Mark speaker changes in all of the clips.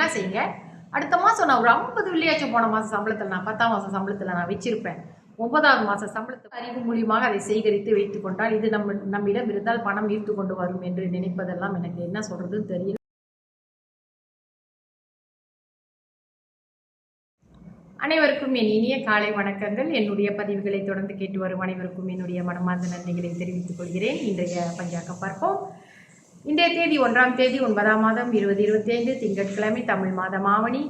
Speaker 1: என்ன செய்யுங்க? அடுத்த மாதம் நான் ஒரு ஐம்பது வெள்ளியாச்சும் போன மாதம் சம்பளத்தில் நான் பத்தாம் மாதம் சம்பளத்தில் நான் வச்சிருப்பேன். ஒன்பதாவது மாதம் சம்பளத்தை அறிவு மூலியமாக அதை சேகரித்து வைத்துக் கொண்டால் இது நம்ம நம்மிடம் இருந்தால் பணம் ஈர்த்து கொண்டு வரும் என்று நினைப்பதெல்லாம் எனக்கு என்ன சொல்கிறதுன்னு தெரியல. அனைவருக்கும் என் இனிய காலை வணக்கங்கள். என்னுடைய பதிவுகளை தொடர்ந்து கேட்டு வரும் அனைவருக்கும் என்னுடைய மனமார்ந்த நன்றிகளை தெரிவித்துக் கொள்கிறேன். இன்றைய பஞ்சாக்கம் பார்ப்போம். இன்றைய தேதி ஒன்றாம் தேதி ஒன்பதாம் மாதம் இருபது இருபத்தி ஐந்து திங்கட்கிழமை தமிழ் மாதம் ஆவணி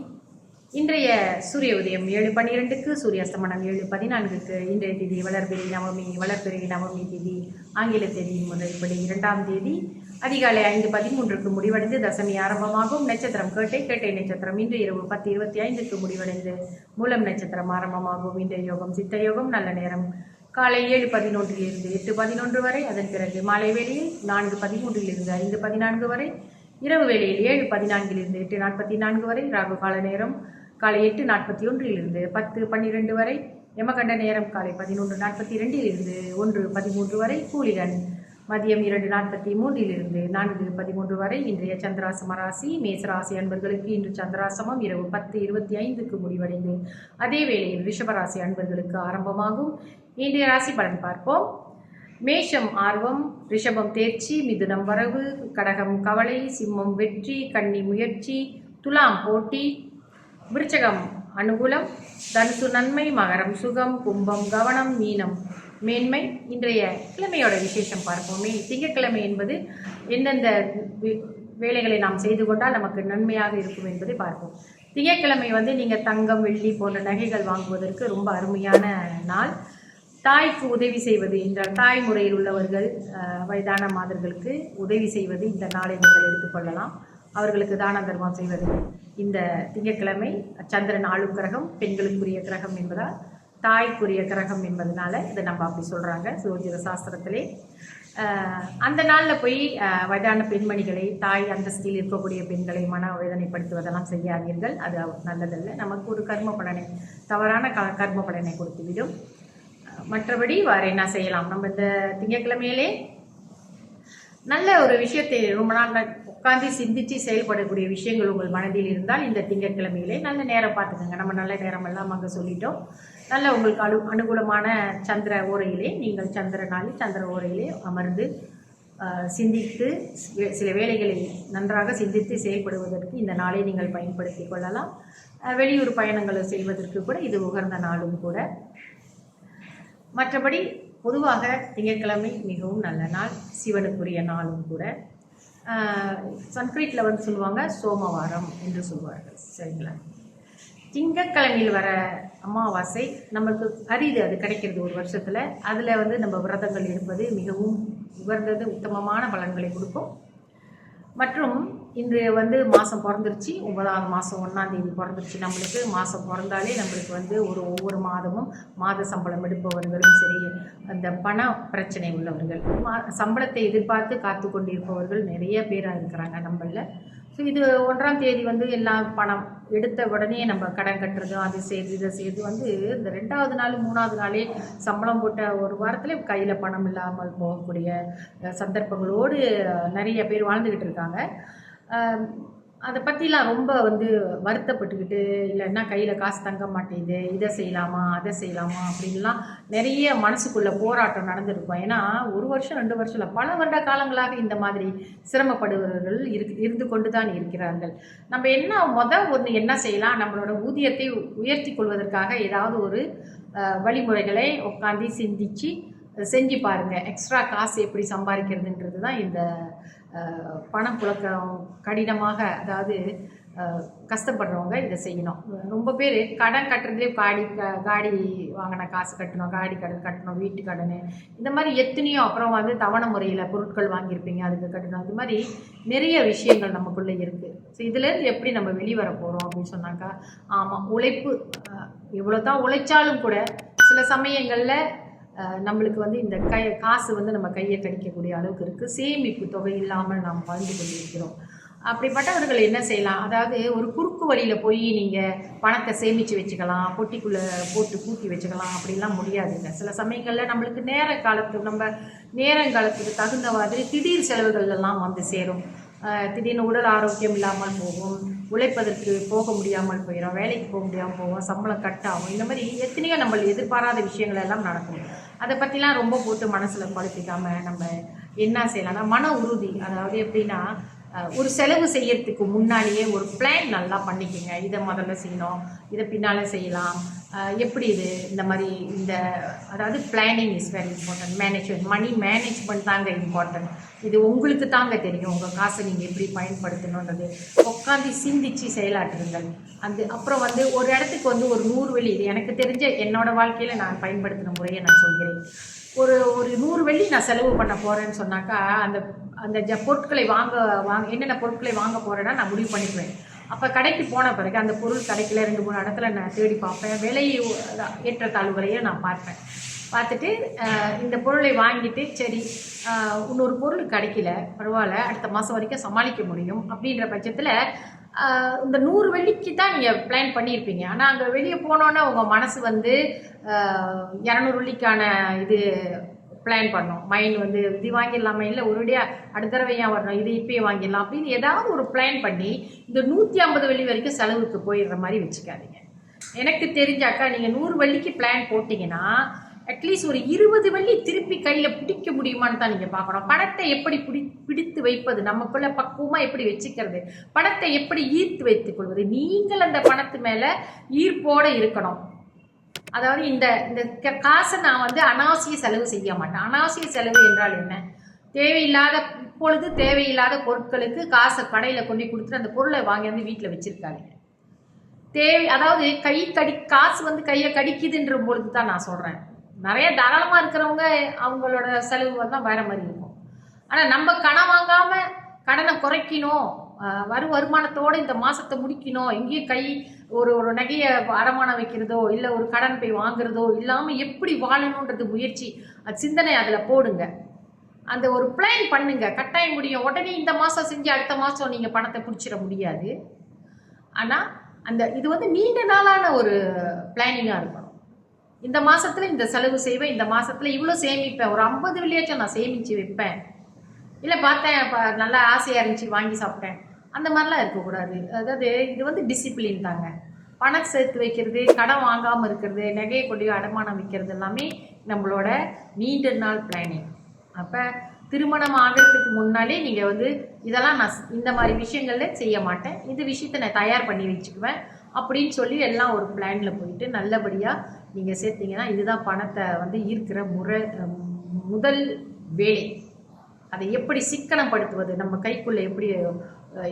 Speaker 1: இன்றைய சூரிய உதயம் ஏழு பன்னிரெண்டுக்கு சூரிய அஸ்தமனம் ஏழு பதினான்குக்கு. இன்றைய தேதி வளர்பிறை நவமி வளர்பிறை நவமி தேதி ஆங்கில தேதி இப்படி இரண்டாம் தேதி. அதிகாலை ஐந்து பதிமூன்றுக்கு முடிவடைந்து தசமி ஆரம்பமாகும். நட்சத்திரம் கேட்டை கேட்டை நட்சத்திரம் இன்று இரவு பத்து இருபத்தி ஐந்துக்கு முடிவடைந்து மூலம் நட்சத்திரம் ஆரம்பமாகும். இன்றைய யோகம் சித்த யோகம் நல்ல நேரம். காலை ஏழு பதினொன்றிலிருந்து எட்டு பதினொன்று வரை அதன் பிறகு மாலை வேளையில் நான்கு பதிமூன்றிலிருந்து ஐந்து பதினான்கு வரை இரவு வேளையில் ஏழு பதினான்கிலிருந்து எட்டு நாற்பத்தி நான்கு வரை ராகு கால நேரம் காலை எட்டு நாற்பத்தி ஒன்றிலிருந்து பத்து பன்னிரெண்டு வரை யமகண்ட நேரம் காலை பதினொன்று நாற்பத்தி இரண்டிலிருந்து ஒன்று பதிமூன்று வரை கூலிகன் மதியம் இரண்டு நாற்பத்தி மூன்றிலிருந்து நான்கு பதிமூன்று வரை இன்றைய சந்திராசம ராசி மேசராசி அன்பர்களுக்கு இன்று சந்திராசமம் இரவு பத்து இருபத்தி ஐந்துக்கு முடிவடைந்து அதே வேளையில் ரிஷபராசி அன்பர்களுக்கு ஆரம்பமாகும். இன்றைய ராசி பலன் பார்ப்போம். மேஷம் ஆர்வம் ரிஷபம் தேர்ச்சி மிதுனம் வரவு கடகம் கவலை சிம்மம் வெற்றி கன்னி முயற்சி துலாம் போட்டி விருச்சகம் அனுகூலம் தனுசு நன்மை மகரம் சுகம் கும்பம் கவனம் மீனம் மேன்மை இன்றைய கிழமையோட விசேஷம் பார்ப்போமே. திங்கட்கிழமை என்பது எந்தெந்த வேலைகளை நாம் செய்து கொண்டால் நமக்கு நன்மையாக இருக்கும் என்பதை பார்ப்போம். திங்கட்கிழமை வந்து நீங்கள் தங்கம் வெள்ளி போன்ற நகைகள் வாங்குவதற்கு ரொம்ப அருமையான நாள். தாய்க்கு உதவி செய்வது என்ற தாய் முறையில் உள்ளவர்கள் வயதான மாதர்களுக்கு உதவி செய்வது இந்த நாளை நீங்கள் எடுத்துக்கொள்ளலாம் அவர்களுக்கு தான தர்மம் செய்வது இந்த திங்கட்கிழமை. சந்திரன் ஆளும் கிரகம் பெண்களுக்குரிய கிரகம் என்பதால் தாய்க்குரிய கிரகம் என்பதனால இதை நம்ம அப்படி சொல்கிறாங்க சோஜிர சாஸ்திரத்திலே. அந்த நாளில் போய் வயதான பெண்மணிகளை தாய் அந்தஸ்தில் இருக்கக்கூடிய பெண்களை மன வேதனைப்படுத்துவதெல்லாம் செய்யாதீர்கள். அது நல்லதல்ல. நமக்கு ஒரு கர்ம பலனை தவறான க கர்ம பலனை கொடுத்துவிடும். மற்றபடி வேறு என்ன செய்யலாம்? நம்ம இந்த திங்கட்கிழமையிலே நல்ல ஒரு விஷயத்தை ரொம்ப நாள் உட்காந்து சிந்தித்து செயல்படக்கூடிய விஷயங்கள் உங்கள் மனதில் இருந்தால் இந்த திங்கட்கிழமையிலே நல்ல நேரம் பார்த்துக்கோங்க. நம்ம நல்ல நேரம் எல்லாம் அங்கே சொல்லிட்டோம். நல்ல உங்களுக்கு அனு அனுகூலமான சந்திர ஓரையிலே நீங்கள் சந்திர நாளில் சந்திர ஓரையிலே அமர்ந்து சிந்தித்து சில வேலைகளை நன்றாக சிந்தித்து செயல்படுவதற்கு இந்த நாளை நீங்கள் பயன்படுத்தி கொள்ளலாம். வெளியூர் பயணங்களை செய்வதற்கு கூட இது உகர்ந்த நாளும் கூட. மற்றபடி பொதுவாக திங்கட்கிழமை மிகவும் நல்ல நாள் சிவனுக்குரிய நாளும் கூட. சன்ஸ்கிரிட்டில் வந்து சொல்லுவாங்க சோமவாரம் என்று சொல்வார்கள். சரிங்களா? திங்கட்கிழமையில் வர அமாவாசை நமக்கு அரிது அது கிடைக்கிறது ஒரு வருஷத்தில். அதில் வந்து நம்ம விரதங்கள் இருப்பது மிகவும் உகந்தது உத்தமமான பலன்களை கொடுக்கும். மற்றும் இன்று வந்து மாதம் பிறந்துருச்சு. ஒன்பதாவது மாதம் ஒன்றாம் தேதி பிறந்துருச்சு. நம்மளுக்கு மாதம் பிறந்தாலே நம்மளுக்கு வந்து ஒரு ஒவ்வொரு மாதமும் மாத சம்பளம் எடுப்பவர்களும் சரி. அந்த பண பிரச்சனை உள்ளவர்கள் மா சம்பளத்தை எதிர்பார்த்து காத்து கொண்டிருப்பவர்கள் நிறைய பேராக இருக்கிறாங்க நம்மள ஸோ இது ஒன்றாம் தேதி வந்து எல்லாம் பணம் எடுத்த உடனே நம்ம கடன் கட்டுறது அது செய்து இதை செய்து வந்து இந்த ரெண்டாவது நாள் மூணாவது நாளே சம்பளம் போட்ட ஒரு வாரத்தில் கையில் பணம் இல்லாமல் போகக்கூடிய சந்தர்ப்பங்களோடு நிறைய பேர் வாழ்ந்துக்கிட்டு இருக்காங்க. அதை பற்றிலாம் ரொம்ப வந்து வருத்தப்பட்டுக்கிட்டு இல்லைன்னா கையில் காசு தங்க மாட்டேங்குது இதை செய்யலாமா அதை செய்யலாமா அப்படின்லாம் நிறைய மனசுக்குள்ள போராட்டம் நடந்திருக்கும். ஏன்னா ஒரு வருஷம் ரெண்டு வருஷம் இல்லை பல வருட காலங்களாக இந்த மாதிரி சிரமப்படுபவர்கள் இருக்கு இருந்து கொண்டு தான் இருக்கிறார்கள். நம்ம என்ன மொதல் ஒன்று என்ன செய்யலாம்? நம்மளோட ஊதியத்தை உயர்த்தி கொள்வதற்காக ஏதாவது ஒரு வழிமுறைகளை உட்காந்து சிந்தித்து செஞ்சு பாருங்கள் எக்ஸ்ட்ரா காசு எப்படி சம்பாதிக்கிறதுன்றது தான் இந்த பணப்புழக்கம் கடினமாக அதாவது கஷ்டப்படுறவங்க இதை செய்யணும். ரொம்ப பேர் கடன் கட்டுறதுலேயே காடி க- காடி வாங்கின காசு கட்டணும் காடி கடன் கட்டணும் வீட்டு கடன். இந்த மாதிரி எத்தனையோ அப்புறம் வந்து தவணை முறையில் பொருட்கள் வாங்கியிருப்பீங்க அதுக்கு கட்டணும். அது மாதிரி நிறைய விஷயங்கள் நமக்குள்ளே இருக்குது ஸோ இதுலேருந்து எப்படி நம்ம வெளிவர போகிறோம் அப்படின்னு சொன்னாக்கா ஆமாம் உழைப்பு எவ்வளோ தான் உழைச்சாலும் கூட சில சமயங்களில் நம்மளுக்கு வந்து இந்த கை காசு வந்து நம்ம கையை கடிக்கக்கூடிய அளவுக்கு இருக்குது சேமிப்பு தொகை இல்லாமல் நாம் வாழ்ந்து கொண்டிருக்கிறோம். அப்படிப்பட்டவர்கள் என்ன செய்யலாம்? அதாவது ஒரு குறுக்கு வழியில் போய் நீங்கள் பணத்தை சேமித்து வச்சுக்கலாம் பொட்டிக்குள்ளே போட்டு கூட்டி வச்சுக்கலாம் அப்படிலாம் முடியாதுங்க. சில சமயங்களில் நம்மளுக்கு நேர காலத்துக்கு நம்ம நேரங்காலத்துக்கு தகுந்த மாதிரி திடீர் செலவுகள்லாம் வந்து சேரும். திடீர்னு உடல் ஆரோக்கியம் இல்லாமல் போகும் உழைப்பதற்கு போக முடியாமல் போயிடும் வேலைக்கு போக முடியாமல் போவோம் சம்பளம் கட் ஆகும் இந்த மாதிரி எத்தனையோ நம்ம எதிர்பாராத விஷயங்கள் எல்லாம் நடக்கும். அதை பற்றிலாம் ரொம்ப போட்டு மனசில் குழப்பிக்காமல் நம்ம என்ன செய்யலாம்னா மன உறுதி. அதாவது எப்படின்னா ஒரு செலவு செய்யறதுக்கு முன்னாடியே ஒரு பிளான் நல்லா பண்ணிக்கோங்க. இதை முதல்ல செய்யணும். இதை பின்னால் செய்யலாம். எப்படி இது? இந்த மாதிரி இந்த அதாவது planning is very important management money management தாங்க இம்பார்ட்டன்ட் இது உங்களுக்கு தாங்க தெரியும். உங்கள் காசை நீங்கள் எப்படி பயன்படுத்தணுன்றது. உட்காந்து சிந்திச்சு செயலாற்றுங்கள். அந்த அப்புறம் வந்து ஒரு இடத்துக்கு வந்து ஒரு நூறு வெள்ளி இது எனக்கு தெரிஞ்ச என்னோட வாழ்க்கையில் நான் பயன்படுத்தின முறையை நான் சொல்கிறேன். ஒரு ஒரு நூறு வெள்ளி நான் செலவு பண்ண போகிறேன்னு சொன்னாக்கா அந்த அந்த ஜ பொருட்களை வாங்க வாங்க என்னென்ன பொருட்களை வாங்க போகிறேன்னா நான் முடிவு பண்ணிக்குவேன். அப்போ கடைக்கு போன பிறகு அந்த பொருள் கிடைக்கல ரெண்டு மூணு இடத்துல நான் தேடி பார்ப்பேன். விலை ஏற்றத்தாழ்வுகளையும் நான் பார்ப்பேன். பார்த்துட்டு இந்த பொருளை வாங்கிட்டு சரி இன்னொரு பொருள் கிடைக்கல பரவாயில்ல அடுத்த மாதம் வரைக்கும் சமாளிக்க முடியும் அப்படின்ற பட்சத்தில் இந்த நூறு வெள்ளிக்கு தான் நீங்கள் பிளான் பண்ணியிருப்பீங்க. ஆனால் அங்கே வெளியே போனோன்னே உங்கள் மனசு வந்து இரநூறு வெள்ளிக்கான இது பிளான் பண்ணோம். மைண்ட் வந்து இது வாங்கிடலாமா? இல்லை ஒருபடியாக அடுத்த தடவை ஏன் வரணும்? இது இப்பயே வாங்கிடலாம். அப்படின்னு ஏதாவது ஒரு பிளான் பண்ணி இந்த நூற்றி ஐம்பது வெள்ளி வரைக்கும் செலவுக்கு போயிடுற மாதிரி வச்சுக்காதீங்க. எனக்கு தெரிஞ்சாக்கா நீங்கள் நூறு வெள்ளிக்கு பிளான் போட்டிங்கன்னா அட்லீஸ்ட் ஒரு இருபது வள்ளி திருப்பி கையில் பிடிக்க முடியுமான்னு தான் நீங்கள் பார்க்கணும். பணத்தை எப்படி பிடி பிடித்து வைப்பது? நமக்குள்ள பக்குவமாக எப்படி வச்சுக்கிறது? பணத்தை எப்படி ஈர்த்து வைத்துக் கொள்வது? நீங்கள் அந்த பணத்து மேலே ஈர்ப்போடு இருக்கணும். அதாவது இந்த இந்த க- காசை நான் வந்து அனாவசிய செலவு செய்ய மாட்டேன். அனாவசிய செலவு என்றால் என்ன? தேவையில்லாத இப்பொழுது தேவையில்லாத பொருட்களுக்கு காசை கடையில் கொண்டு கொடுத்துட்டு அந்த பொருளை வாங்கி வந்து வீட்டில் வச்சிருக்காதீங்க. தேவை அதாவது கை கடி காசு வந்து கையை கடிக்குதுன்ற பொழுது தான் நான் சொல்கிறேன் நிறைய தாராளமாக இருக்கிறவங்க அவங்களோட செலவு தான் வேற மாதிரி இருக்கும். ஆனால் நம்ம கடன் வாங்காமல் கடனை குறைக்கணும். வரு வருமானத்தோடு இந்த மாதத்தை முடிக்கணும். எங்கேயும் கை ஒரு ஒரு நகையை அடமானம் வைக்கிறதோ இல்லை ஒரு கடன் போய் வாங்குறதோ இல்லாமல் எப்படி வாழணுன்றது முயற்சி. அது சிந்தனை அதில் போடுங்க. அந்த ஒரு பிளான் பண்ணுங்க. கட்டாயம் முடியும். உடனே இந்த மாதம் செஞ்சு அடுத்த மாதம் நீங்கள் பணத்தை பிடிச்சிட முடியாது. ஆனால் அந்த இது வந்து நீண்ட நாளான ஒரு பிளானிங்காக இருக்கணும். இந்த மாதத்தில் இந்த செலவு செய்வேன் இந்த மாதத்தில் இவ்வளோ சேமிப்பேன். ஒரு ஐம்பது வெள்ளியாச்சும் நான் சேமிச்சு வைப்பேன். இல்லை பார்த்தேன் நல்லா ஆசையாக இருந்துச்சு வாங்கி சாப்பிட்டேன். அந்த மாதிரிலாம் இருக்கக்கூடாது. அதாவது இது வந்து டிசிப்ளின் தாங்க. பணம் சேர்த்து வைக்கிறது கடன் வாங்காமல் இருக்கிறது நகையை கொண்டு அடமானம் வைக்கிறது எல்லாமே நம்மளோட நீண்ட நாள் பிளானிங் அப்போ திருமணம் ஆகிறதுக்கு முன்னாலே நீங்கள் வந்து இதெல்லாம் நான் இந்த மாதிரி விஷயங்கள்ல செய்ய மாட்டேன். இந்த விஷயத்த நான் தயார் பண்ணி வச்சுக்குவேன் அப்படின்னு சொல்லி எல்லாம் ஒரு பிளானில் போயிட்டு நல்லபடியாக நீங்கள் சேர்த்தீங்கன்னா இதுதான் பணத்தை வந்து ஈர்க்கிற முறை முதல் வேலை. அதை எப்படி சிக்கனப்படுத்துவது நம்ம கைக்குள்ளே எப்படி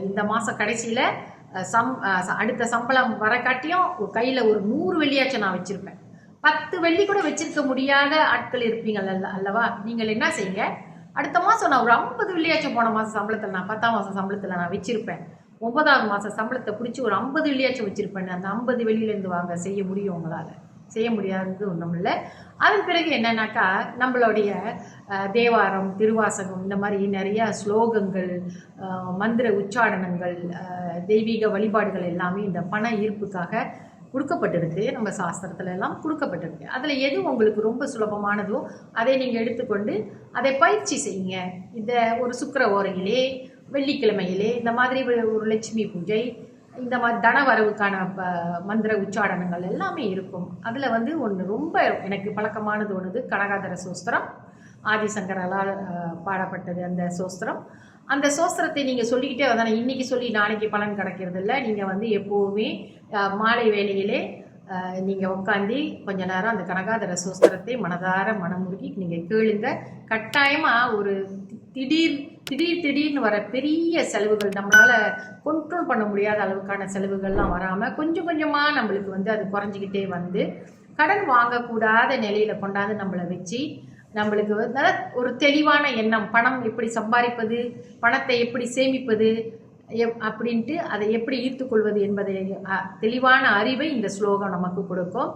Speaker 1: இந்த மாதம் கடைசியில் சம் அடுத்த சம்பளம் வர காட்டியும் கையில் ஒரு நூறு வெள்ளியாச்சும் நான் வச்சுருப்பேன். பத்து வெள்ளி கூட வச்சிருக்க முடியாத ஆட்கள் இருப்பீங்க அல்ல அல்லவா? நீங்கள் என்ன செய்யுங்க? அடுத்த மாதம் நான் ஒரு ஐம்பது வெள்ளியாச்சும் போன மாதம் சம்பளத்தில் நான் பத்தாம் மாதம் சம்பளத்தில் நான் வச்சுருப்பேன். ஒன்பதாவது மாதம் சம்பளத்தை பிடிச்சி ஒரு ஐம்பது வெள்ளியாச்சும் வச்சுருப்பேன் அந்த ஐம்பது வெள்ளியிலேருந்து வாங்க செய்ய முடியும் உங்களால். செய்ய முடியாதது ஒன்றும் இல்லை. அதன் பிறகு என்னன்னாக்கா நம்மளுடைய தேவாரம் திருவாசகம் இந்த மாதிரி நிறைய ஸ்லோகங்கள் மந்திர உச்சாடனங்கள் தெய்வீக வழிபாடுகள் எல்லாமே இந்த பண ஈர்ப்புக்காக கொடுக்கப்பட்டிருக்கு. நம்ம சாஸ்திரத்துல எல்லாம் கொடுக்கப்பட்டிருக்கு. அதில் எது உங்களுக்கு ரொம்ப சுலபமானதோ அதை நீங்கள் எடுத்துக்கொண்டு அதை பயிற்சி செய்யுங்க. இந்த ஒரு சுக்கர ஓரையிலே வெள்ளிக்கிழமையிலே இந்த மாதிரி ஒரு லட்சுமி பூஜை இந்த மாதிரி தன வரவுக்கான ப- மந்திர உச்சாடனங்கள் எல்லாமே இருக்கும். அதில் வந்து ஒன்று ரொம்ப எனக்கு பழக்கமானது ஒன்று கனகாதர சோஸ்திரம் ஆதிசங்கரால் பாடப்பட்டது அந்த சோஸ்திரம். அந்த சோஸ்திரத்தை நீங்கள் சொல்லிக்கிட்டே வந்தானே இன்றைக்கி சொல்லி நாளைக்கு பலன் கிடைக்கிறது இல்லை நீங்கள் வந்து எப்போவுமே மாலை வேலையிலே நீங்கள் உட்காந்து கொஞ்ச நேரம் அந்த கனகாதர சோஸ்திரத்தை மனதார மனமுருகி நீங்கள் கேளுங்க. கட்டாயமாக ஒரு திடீர் திடீர் திடீர்னு வர பெரிய செலவுகள் நம்மளால் கண்ட்ரோல் பண்ண முடியாத அளவுக்கான செலவுகள்லாம் வராமல் கொஞ்சம் கொஞ்சமாக நம்மளுக்கு வந்து அது குறைஞ்சிக்கிட்டே வந்து கடன் வாங்கக்கூடாத நிலையில் கொண்டாந்து நம்மளை வச்சு நம்மளுக்கு வந்து ஒரு தெளிவான எண்ணம் பணம் எப்படி சம்பாதிப்பது பணத்தை எப்படி சேமிப்பது அப்படின்ட்டு அதை எப்படி ஈர்த்துக்கொள்வது என்பதை தெளிவான அறிவை இந்த ஸ்லோகம் நமக்கு கொடுக்கும்.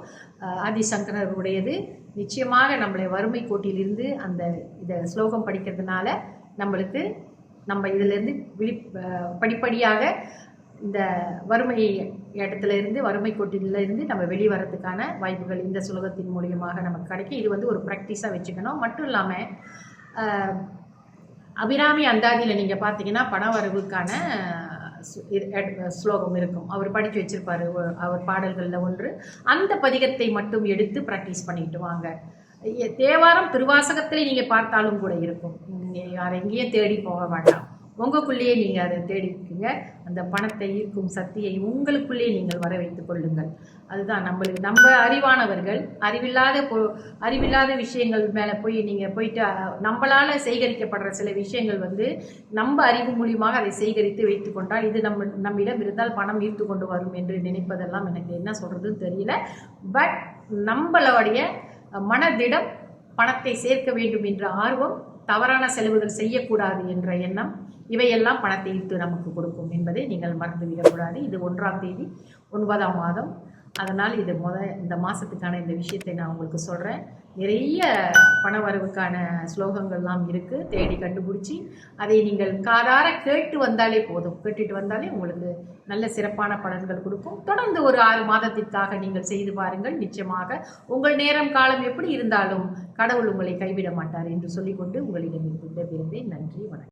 Speaker 1: ஆதிசங்கரருடையது. நிச்சயமாக நம்மளை வறுமை கோட்டிலிருந்து அந்த இதை ஸ்லோகம் படிக்கிறதுனால நம்மளுக்கு நம்ம இதிலிருந்து விழி படிப்படியாக இந்த வறுமை இடத்துல இருந்து வறுமை கோட்டிலிருந்து நம்ம வெளிவரத்துக்கான வாய்ப்புகள் இந்த சுலோகத்தின் மூலியமாக நமக்கு கிடைக்கும். இது வந்து ஒரு ப்ராக்டிஸாக வச்சுக்கணும். மட்டும் இல்லாமல் அபிராமி அந்தாதியில் நீங்கள் பார்த்தீங்கன்னா பண வரவுக்கான எட்- ஸ்லோகம் இருக்கும். அவர் படித்து வச்சிருப்பார் அவர் பாடல்களில் ஒன்று. அந்த பதிகத்தை மட்டும் எடுத்து ப்ராக்டிஸ் பண்ணிக்கிட்டு வாங்க. தேவாரம் திருவாசகத்திலே நீங்கள் பார்த்தாலும் கூட இருக்கும். நீங்கள் யார் எங்கேயும் தேடி போக வேண்டாம். உங்களுக்குள்ளேயே நீங்கள் அதை தேடிக்குங்க அந்த பணத்தை ஈர்க்கும் சக்தியை உங்களுக்குள்ளேயே நீங்கள் வர வைத்துக் கொள்ளுங்கள். அதுதான் நம்மளுக்கு நம்ம அறிவானவர்கள் அறிவில்லாத பொ அறிவில்லாத விஷயங்கள் மேலே போய் நீங்கள் போயிட்டு நம்மளால் சேகரிக்கப்படுற சில விஷயங்கள் வந்து நம்ம அறிவு மூலியமாக அதை சேகரித்து வைத்து கொண்டால் இது நம்ம நம்மிடம் இருந்தால் பணம் ஈர்த்து கொண்டு வரும் என்று நினைப்பதெல்லாம் எனக்கு என்ன சொல்கிறதுன்னு தெரியல. பட் நம்மளுடைய மனதிடம் பணத்தை சேர்க்க வேண்டும் என்ற ஆர்வம் தவறான செலவுகள் செய்யக்கூடாது என்ற எண்ணம் இவையெல்லாம் பணத்தை ஈர்த்து நமக்கு கொடுக்கும் என்பதை நீங்கள் மறந்துவிடக்கூடாது. இது ஒன்றாம் தேதி ஒன்பதாம் மாதம். அதனால் இது முத இந்த மாதத்துக்கான இந்த விஷயத்தை நான் உங்களுக்கு சொல்கிறேன் நிறைய பணவரவுக்கான ஸ்லோகங்கள்லாம் இருக்குது தேடி கண்டுபிடிச்சி அதை நீங்கள் காதார கேட்டு வந்தாலே போதும். கேட்டுட்டு வந்தாலே உங்களுக்கு நல்ல சிறப்பான பலன்கள் கொடுக்கும். தொடர்ந்து ஒரு ஆறு மாதத்திற்காக நீங்கள் செய்து பாருங்கள். நிச்சயமாக உங்கள் நேரம் காலம் எப்படி இருந்தாலும் கடவுள் உங்களை கைவிட மாட்டார் என்று சொல்லிக்கொண்டு உங்களிடம் விடைபெறுகிறேன். நன்றி வணக்கம்.